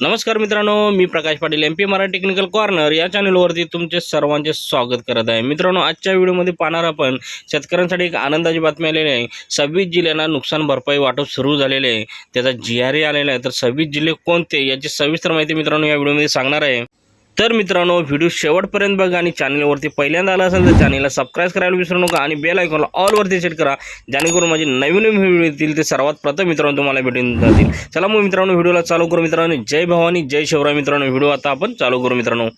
नमस्कार मित्रांनो मी Prakash Patil M P Marathi technical corner या चॅनलवरती तुमचे सर्वांचे स्वागत करत आहे. मित्रांनो आजच्या व्हिडिओमध्ये पाहणार आपण शेतकऱ्यांसाठी एक आनंदाची बातमी आलेली आहे. सव्वीस जिल्ह्यांना नुकसान भरपाई वाटप सुरू झालेले आहे. त्याचा जी आर आलेला आहे. तर सव्वीस जिल्हे कोणते याची सविस्तर माहिती मित्रांनो या व्हिडिओमध्ये सांगणार आहे. तर मित्रांनो व्हिडिओ शेवटपर्यंत बघा आणि चॅनलवरती पहिल्यांदा आला असेल तर चॅनलला सबस्क्राईब करायला विसरू नका आणि बेल आयकॉनला ऑलवरती सेट करा. जेणेकरून माझे नवीन नवीन व्हिडिओ येतील ते सर्वात प्रथम मित्रांनो तुम्हाला भेटून जातील. चला मग मित्रांनो व्हिडिओला चालू करू मित्रांनो. जय भवानी जय शिवराय मित्रांनो. व्हिडिओ आता आपण चालू करू मित्रांनो.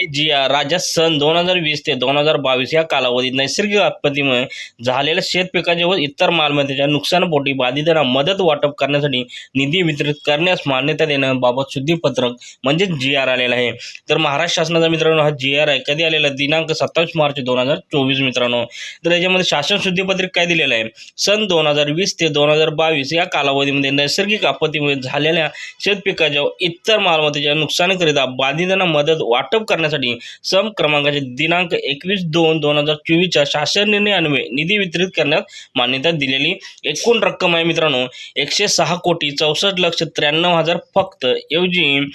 मित्रांनो जी राज्यात सन दोन हजार वीस ते दोन हजार बावीस या कालावधीत नैसर्गिक आपत्तीमुळे झालेल्या शेत व इतर मालमत्तेच्या नुकसानपोटी बाधितांना मदत वाटप करण्यासाठी निधी वितरित करण्यास मान्यता देण्याबाबत शुद्धीपत्रक म्हणजे जी आर आलेला आहे. तर महाराष्ट्र शासनाचा मित्रांनो हा जी आर आहे. कधी आलेला दिनांक सत्तावीस मार्च दोन हजार चोवीस मित्रांनो. तर याच्यामध्ये शासन शुद्धीपत्रक काय दिलेलं आहे? सन दोन हजार वीस ते दोन हजार बावीस या कालावधीमध्ये नैसर्गिक आपत्तीमुळे झालेल्या शेतपिकाच्या इतर मालमत्तेच्या नुकसानीकरिता बाधितांना मदत वाटप करण्यासाठी सम क्रमांकाचे दिनांक एकवीस दोन दोन हजार चोवीसच्या शासन निर्णयान्वये निधी वितरित करण्यास मान्यता दिलेली एकूण रक्कम आहे मित्रांनो एकशे सहा कोटी चौसष्ट लक्ष त्र्याण्णव हजार फक्त. ऐवजी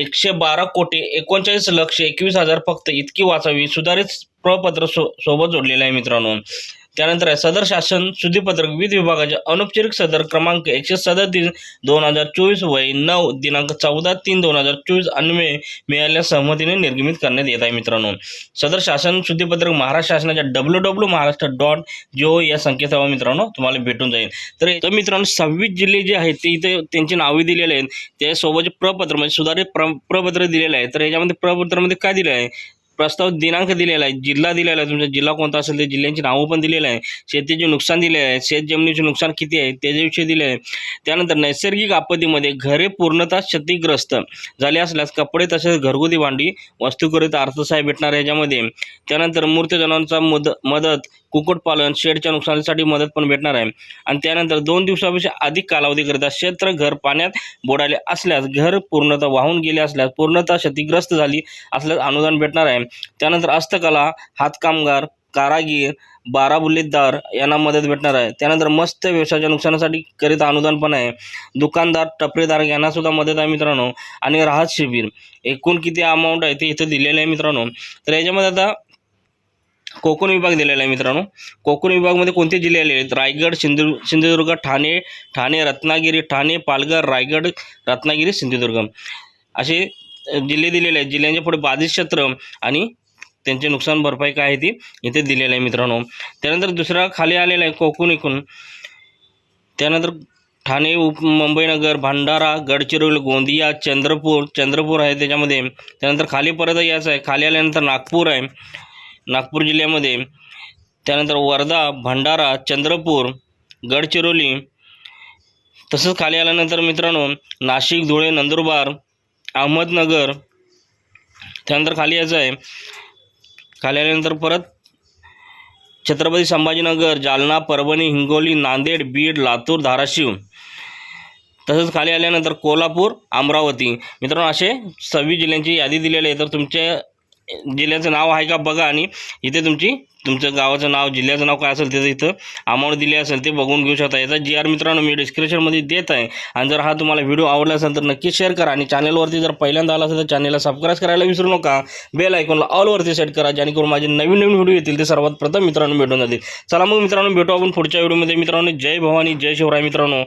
एकशे बारा कोटी एकोणचाळीस लक्ष एकवीस हजार फक्त. इतकी वाचावी सुधारित प्रपत्र सो सोबत जोडलेलं आहे मित्रांनो. त्यानंतर आहे सदर शासन शुद्धीपत्रक विविध विभागाचे अनौपचारिक सदर क्रमांक एकशे सदतीस दोन हजार चोवीस वय नऊ दिनांक चौदा तीन दोन हजार चोवीस अन्वये मिळाल्या सहमतीने निर्गमित करण्यात येत आहे मित्रांनो. सदर शासन शुद्धीपत्रक महाराष्ट्र शासनाच्या W W Maharashtra dot gov या संकेतस्थळावर मित्रांनो तुम्हाला भेटून जाईल. तर मित्रांनो सव्वीस जिल्हे जे आहेत ते इथे त्यांची नावे दिलेली आहेत. त्यासोबत प्रपत्र म्हणजे सुधारित प्र प्रपत्र दिलेलं आहे तर याच्यामध्ये प्रपत्रामध्ये काय दिलं आहे? प्रस्ताव दिनांक दिलेला आहे जिल्हा दिलेला आहे तुमचा जिल्हा कोणता असेल ते जिल्ह्यांची नावं पण दिलेलं आहे. शेतीचे नुकसान दिले आहे शेत जमिनीचे नुकसान किती आहे त्याच्याविषयी दिले आहे. त्यानंतर नैसर्गिक आपत्तीमध्ये घरे पूर्णतः क्षतिग्रस्त झाले असल्यास कपडे तसेच घरगुती भांडी वस्तूकरिता अर्थसहाय्य भेटणार आहे याच्यामध्ये. त्यानंतर मूर्त जनावरांचा मद मदत कुक्कुटपालन शेडच्या नुकसानीसाठी मदत पण भेटणार आहे. आणि त्यानंतर दोन दिवसापेक्षा अधिक कालावधीकरिता क्षेत्र घर पाण्यात बुडाले असल्यास घर पूर्णतः वाहून गेले असल्यास पूर्णतः क्षतिग्रस्त झाली असल्यास अनुदान भेटणार आहे. त्यानंतर हस्तकला हातकामगार कारागीर बाराबुल्लीदार यांना मदत भेटणार आहे. त्यानंतर मस्त व्यवसायाच्या नुकसानासाठी करिता अनुदान पण आहे. दुकानदार टपरेदार यांना सुद्धा मदत आहे मित्रांनो. आणि राहत शिबिर. एकूण किती अमाऊंट आहे ते इथं दिलेलं आहे मित्रांनो. तर याच्यामध्ये आता कोकण विभाग दिलेला आहे मित्रांनो. कोकण विभागमध्ये कोणते जिल्हे आले आहेत? रायगड सिंधु सिंधुदुर्ग ठाणे ठाणे रत्नागिरी ठाणे पालघर रायगड रत्नागिरी सिंधुदुर्ग. असे जिल्हे दिलेले आहेत. जिल्ह्यांच्या पुढे बाधित क्षेत्र आणि त्यांचे नुकसान भरपाई काय आहे ती इथे दिलेलं आहे मित्रांनो. त्यानंतर दुसरा खाली आलेला आहे कोकण एकूण त्यानंतर ठाणे उप मुंबईनगर भंडारा गडचिरोली गोंदिया चंद्रपूर चंद्रपूर आहे त्याच्यामध्ये. त्यानंतर खाली परत यायचं आहे. खाली आल्यानंतर नागपूर आहे. नागपूर जिल्ह्यामध्ये. त्यानंतर वर्धा भंडारा चंद्रपूर गडचिरोली. तसंच खाली आल्यानंतर मित्रांनो नाशिक धुळे नंदुरबार अहमदनगर. त्यानंतर खाली यायचं आहे. खाली आल्यानंतर परत छत्रपती संभाजीनगर जालना परभणी हिंगोली नांदेड बीड लातूर धाराशिव. तसंच खाली आल्यानंतर कोल्हापूर अमरावती. मित्रांनो असे सव्वीस जिल्ह्यांची यादी दिलेली आहे. तर तुमच्या जिल्ह्याचं नाव आहे का बघा आणि इथे तुमची तुमचं गावाचं नाव जिल्ह्याचं नाव काय असेल ते इथं अमाऊंट दिली असेल ते बघून घेऊ शकता. याचा जी आर मित्रांनो मी डिस्क्रिप्शनमध्ये देत आहे. आणि जर हा तुम्हाला व्हिडिओ आवडला असेल तर नक्की शेअर करा. आणि चॅनलवरती जर पहिल्यांदा आला असेल तर चॅनलला सबस्क्राईब करायला विसरू नका. बेल आयकॉनला ऑलवरती सेट करा. जेणेकरून माझे नवीन नवीन व्हिडिओ येतील ते सर्वात प्रथम मित्रांनो भेटून जातील. चला मग मित्रांनो भेटू आपण पुढच्या व्हिडिओमध्ये मित्रांनो जय भवानी जय शिवराय मित्रांनो.